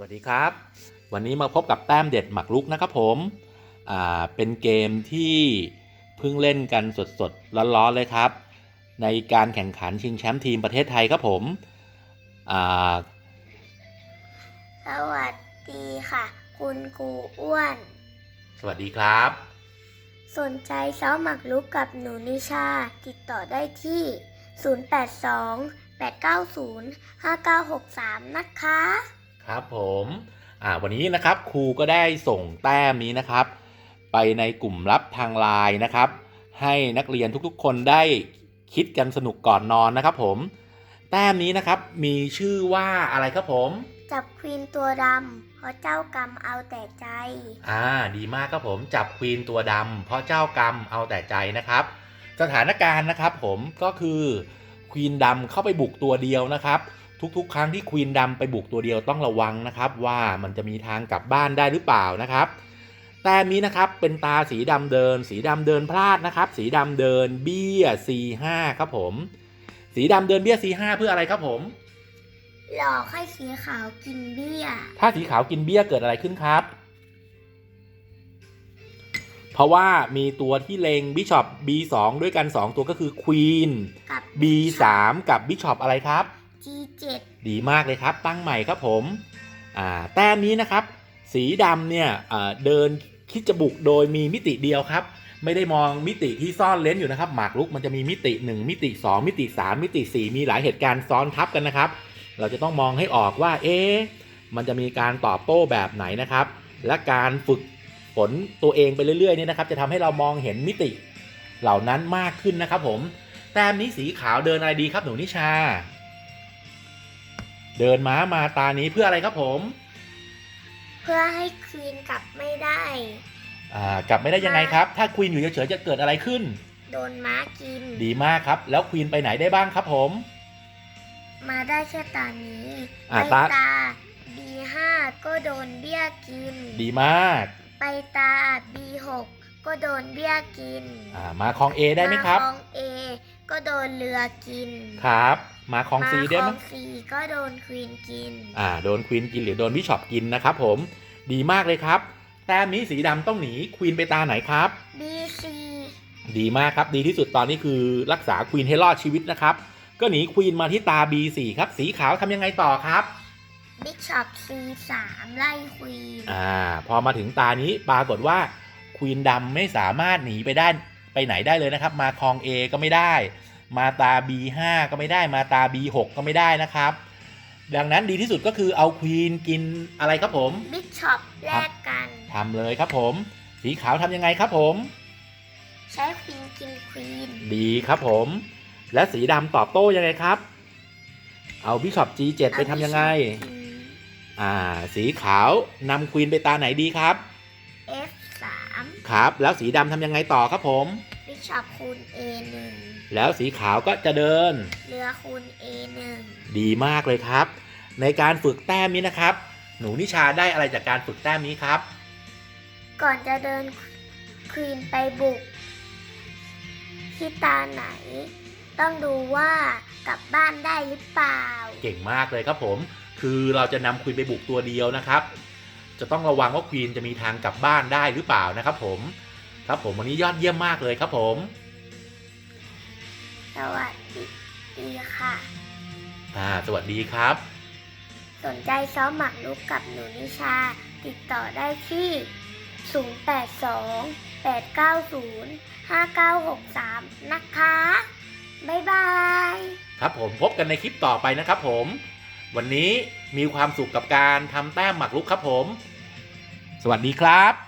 สวัสดีครับ วันนี้มาพบกับแต้มเด็ดหมักลุกนะครับผมอ่าเป็นเกมที่เพิ่งเล่นกันสดๆร้อนๆเลยครับ ในการแข่งขันชิงแชมป์ทีมประเทศไทยครับผมอ่าสวัสดีค่ะ คุณครูอ้วน สวัสดีครับ สนใจซ้อมหมักลุกกับหนูนิชา ติดต่อได้ที่ 082 890 5963 นะคะ ครับผมอ่าวันนี้นะครับครูก็ได้ส่งแต้มนี้นะครับ ไปในกลุ่มลับทางไลน์นะครับ ให้นักเรียนทุกๆ คนได้คิดกันสนุกก่อนนอนนะครับผม แต้มนี้นะครับมีชื่อว่าอะไรครับผม จับควีนตัวดำเพราะเจ้ากรรมเอาแต่ใจ อ่าดีมากครับผมจับควีนตัวดำเพราะเจ้ากรรมเอาแต่ใจนะครับ สถานการณ์นะครับผมก็คือควีนดำเข้าไปบุกตัวเดียวนะครับ ทุกๆ ครั้งที่ควีนดำไปบุกตัวเดียวต้องระวังนะครับ ว่ามันจะมีทางกลับบ้านได้หรือเปล่านะครับ แต้มนี้นะครับเป็นตาสีดำเดิน สีดำเดินพลาดนะครับ สีดำเดินเบี้ย C5 ครับผม สีดำเดินเบี้ย C5 เพื่ออะไรครับผม หลอกให้สีขาวกินเบี้ย ถ้าสีขาวกินเบี้ยเกิดอะไรขึ้นครับ เพราะว่ามีตัวที่เลงบิชอป B2 ด้วยกัน 2 ตัวก็คือควีนกับ B3 กับบิชอปอะไรครับ G7 ดีมากเลยครับ ตั้งใหม่ครับผมแต้มนี้นะครับ สีดำเนี่ยเดินคิดจะบุกโดยมีมิติเดียวครับ ไม่ได้มองมิติที่ซ่อนเลนอยู่นะครับ หมากรุกมันจะมีมิติ 1 มิติ 2 มิติ 3 มิติ 4 มีหลายเหตุการณ์ซ้อนทับกันนะครับ เราจะต้องมองให้ออกว่า เอ๊ะมันจะมีการตอบโต้แบบไหนนะครับ และการฝึกฝนตัวเองไปเรื่อยๆเนี่ยนะครับ จะทำให้เรามองเห็นมิติเหล่านั้นมากขึ้นนะครับผมแต้มนี้สีขาวเดินอะไรดีครับหนูนิชา เดินม้ามาตานี้เพื่ออะไรครับผม เพื่อให้ควีนกลับไม่ได้ อ่ากลับไม่ได้ยังไงครับ ถ้าควีนอยู่เฉยๆจะเกิดอะไรขึ้น โดนม้ากิน ดีมากครับ แล้วควีนไปไหนได้บ้างครับผม มาได้แค่ตานี้อะไปตา ตา B5 ก็โดนเบี้ยกิน ดีมากไปตา B6 ก็โดนเบี้ยกินอ่ามาคลอง A ได้ไหมครับาคลอง A ก็โดนเรือกิน ครับ มาคลอง C ได้ไหมมาคลอง C ก็โดนควีนกิน อ่า โดนควีนกินหรือโดนบิชอปกินนะครับผม ดีมากเลยครับ แต้มนี้สีดำต้องหนีควีนไปตาไหนครับ BC ดีมากครับ ดีที่สุดตอนนี้คือรักษาควีนให้รอดชีวิตนะครับ ก็หนีควีนมาที่ตา B4 ครับ สีขาวทำยังไงต่อครับ Bishop C3 ไล่ควีน อ่า พอมาถึงตานี้ปรากฏว่าควีนดำไม่สามารถหนีไปได้ไปไหนได้เลยนะครับ มาคลอง A ก็ไม่ได้ มาตา B5 ก็ไม่ได้มาตา B6 ก็ไม่ได้นะครับ ดังนั้นดีที่สุดก็คือเอาควีนกินอะไรครับผม Bishop แลกกันทำเลยครับผม สีขาวทำยังไงครับผม ใช้ควีนกินควีนดีครับผม และสีดำตอบโต้ยังไงครับ เอาบิชอป G7 ไปทำยังไง อ่า สีขาวนำควีนไปตาไหนดีครับ F3 ครับ แล้วสีดำทำยังไงต่อครับผม Bishop คูณ A1 แล้วสีขาวก็จะเดิน เรือคูณ A1 ดีมากเลยครับ ในการฝึกแต้มนี้นะครับ หนูนิชาได้อะไรจากการฝึกแต้มนี้ครับ ก่อนจะเดินควีนไปบุกที่ตาไหน ต้องดูว่ากลับบ้านได้หรือเปล่า เก่งมากเลยครับผม คือเราจะนำควีนไปบุกตัวเดียวนะครับ จะต้องระวังว่าควีนจะมีทางกลับบ้านได้หรือเปล่านะครับผม ครับผมวันนี้ยอดเยี่ยมมากเลยครับผมส วัสดีค่ะ อ่า สวัสดีครับ สนใจซ้อมหมักลุกกับหนูนิชา ติดต่อได้ที่ 082 890 5963 นะคะ บ๊ายบาย ครับผมพบกันในคลิปต่อไปนะครับผม วันนี้มีความสุขกับการทำแต้มหมักลุกครับผม สวัสดีครับ